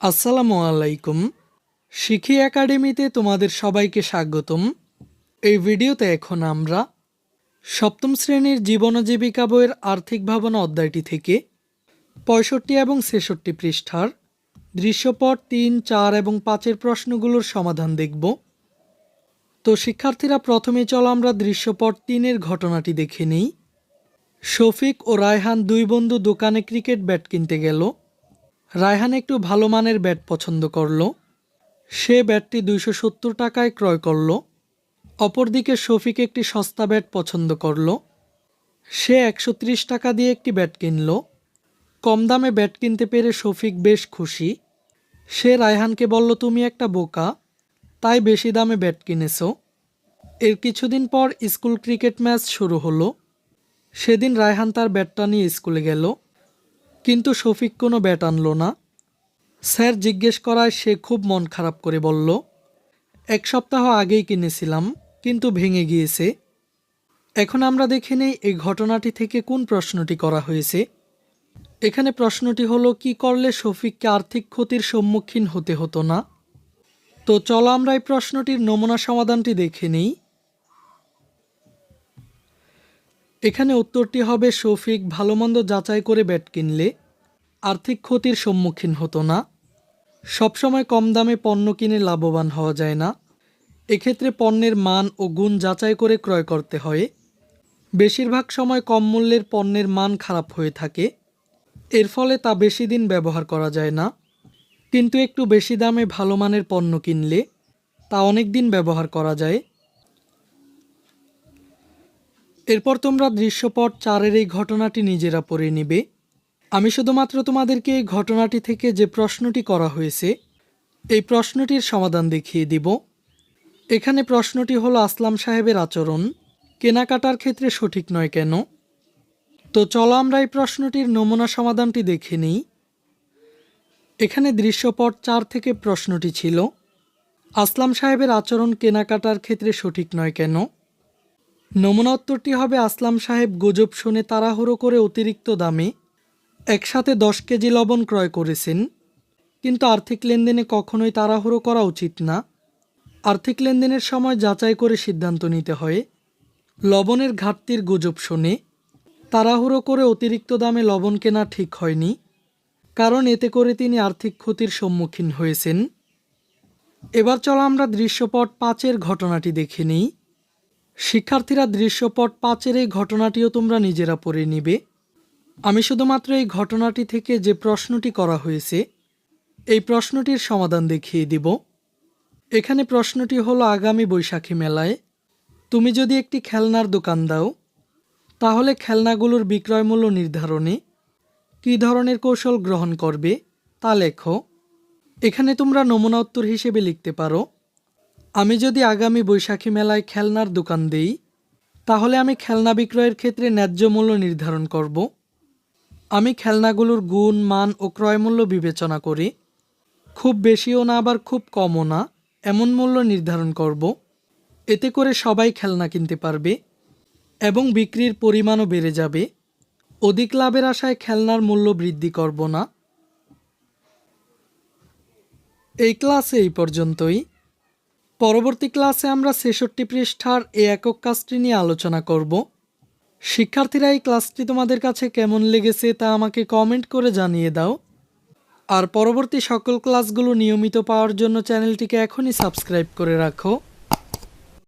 আসসালামু আলাইকুম। শিখি একাডেমিতে তোমাদের সবাইকে স্বাগতম। এই ভিডিওতে এখন আমরা সপ্তম শ্রেণির জীবন জীবিকা বইয়ের আর্থিক ভাবনা অধ্যায়টি থেকে পঁয়ষট্টি এবং ছেষট্টি পৃষ্ঠার দৃশ্যপট তিন, চার এবং পাঁচের প্রশ্নগুলোর সমাধান দেখব। তো শিক্ষার্থীরা, প্রথমে চলো আমরা দৃশ্যপট তিনের ঘটনাটি দেখে নিই। শফিক ও রায়হান দুই বন্ধু দোকানে ক্রিকেট ব্যাট কিনতে গেল। রায়হান একটু ভালো মানের ব্যাট পছন্দ করল। সে ব্যাটটি দুইশো সত্তর টাকায় ক্রয় করল। অপরদিকে শফিক একটি সস্তা ব্যাট পছন্দ করল। সে একশো ত্রিশ টাকা দিয়ে একটি ব্যাট কিনলো। কম দামে ব্যাট কিনতে পেরে শফিক বেশ খুশি। সে রায়হানকে বলল, তুমি একটা বোকা, তাই বেশি দামে ব্যাট কিনেছ। এর কিছুদিন পর স্কুল ক্রিকেট ম্যাচ শুরু হলো। সেদিন রায়হান তার ব্যাটটা নিয়ে স্কুলে গেল। কিন্তু শফিক কোনো ব্যাট আনলো না। স্যার জিজ্ঞেস করায় সে খুব মন খারাপ করে বলল, এক সপ্তাহ আগেই কিনেছিলাম, কিন্তু ভেঙে গিয়েছে। এখন আমরা দেখে নেই এই ঘটনাটি থেকে কোন প্রশ্নটি করা হয়েছে। এখানে প্রশ্নটি হলো, কি করলে শফিককে আর্থিক ক্ষতির সম্মুখীন হতে হতো না? তো চলো আমরা এই প্রশ্নটির নমুনা সমাধানটি দেখে নিই। এখানে উত্তরটি হবে শফিক ভালো মন্দ যাচাই করে ব্যাট কিনলে আর্থিক ক্ষতির সম্মুখীন হতো না। সবসময় কম দামে পণ্য কিনে লাভবান হওয়া যায় না। এক্ষেত্রে পণ্যের মান ও গুণ যাচাই করে ক্রয় করতে হয়। বেশিরভাগ সময় কম মূল্যের পণ্যের মান খারাপ হয়ে থাকে। এর ফলে তা বেশি দিন ব্যবহার করা যায় না। কিন্তু একটু বেশি দামে ভালো মানের পণ্য কিনলে তা অনেক দিন ব্যবহার করা যায়। এরপর তোমরা দৃশ্যপট চারের এই ঘটনাটি নিজেরা পড়ে নিবে। আমি শুধুমাত্র তোমাদেরকে এই ঘটনাটি থেকে যে প্রশ্নটি করা হয়েছে, এই প্রশ্নটির সমাধান দেখিয়ে দিব। এখানে প্রশ্নটি হলো আসলাম সাহেবের আচরণ। কেনাকাটার ক্ষেত্রে সঠিক নয় কেন? তো চলো আমরা এই প্রশ্নটির নমুনা সমাধানটি দেখে নিই। এখানে দৃশ্যপট চার থেকে প্রশ্নটি ছিল, আসলাম সাহেবের আচরণ কেনাকাটার ক্ষেত্রে সঠিক নয় কেন? নমুনা উত্তরটি হবে আসলাম সাহেব গুজব শুনে তাড়াহুড়ো করে অতিরিক্ত দামে। একসাথে দশ কেজি লবণ ক্রয় করেছেন। কিন্তু আর্থিক লেনদেনে কখনোই তাড়াহুড়ো করা উচিত না। আর্থিক লেনদেনের সময় যাচাই করে সিদ্ধান্ত নিতে হয়। লবণের ঘাটতির গুজব শুনে তাড়াহুড়ো করে অতিরিক্ত দামে লবণ কেনা ঠিক হয়নি। কারণ এতে করে তিনি আর্থিক ক্ষতির সম্মুখীন হয়েছেন। এবার চলো আমরা দৃশ্যপট পাঁচের ঘটনাটি দেখে নিই। শিক্ষার্থীরা দৃশ্যপট পাঁচের এই ঘটনাটিও তোমরা নিজেরা পড়ে নিবে। আমি শুধুমাত্র এই ঘটনাটি থেকে যে প্রশ্নটি করা হয়েছে, এই প্রশ্নটির সমাধান দেখিয়ে দিব। এখানে প্রশ্নটি হলো আগামী বৈশাখী মেলায়, তুমি যদি একটি খেলনার দোকান দাও, তাহলে খেলনাগুলোর বিক্রয় মূল্য নির্ধারণে কী ধরনের কৌশল গ্রহণ করবে তা লেখো। এখানে তোমরা নমুনা উত্তর হিসেবে লিখতে পারো। আমি যদি আগামী বৈশাখী মেলায় খেলনার দোকান দেই, তাহলে আমি খেলনা বিক্রয়ের ক্ষেত্রে ন্যায্য মূল্য নির্ধারণ করব। আমি খেলনাগুলোর গুণ, মান ও ক্রয়মূল্য বিবেচনা করি। খুব বেশিও না, আবার খুব কমও না, এমন মূল্য নির্ধারণ করব। এতে করে সবাই খেলনা কিনতে পারবে এবং বিক্রির পরিমাণও বেড়ে যাবে। অধিক লাভের আশায় খেলনার মূল্য বৃদ্ধি করব না। এই ক্লাসে এই পর্যন্তই। পরবর্তী ক্লাসে আমরা ছেষট্টি পৃষ্ঠার এ একক কাজটি নিয়ে আলোচনা করব। শিক্ষার্থীরা, এই ক্লাসটি তোমাদের কাছে কেমন লেগেছে তা আমাকে কমেন্ট করে জানিয়ে দাও। আর পরবর্তী সকল ক্লাসগুলো নিয়মিত পাওয়ার জন্য চ্যানেলটিকে এখনই সাবস্ক্রাইব করে রাখো।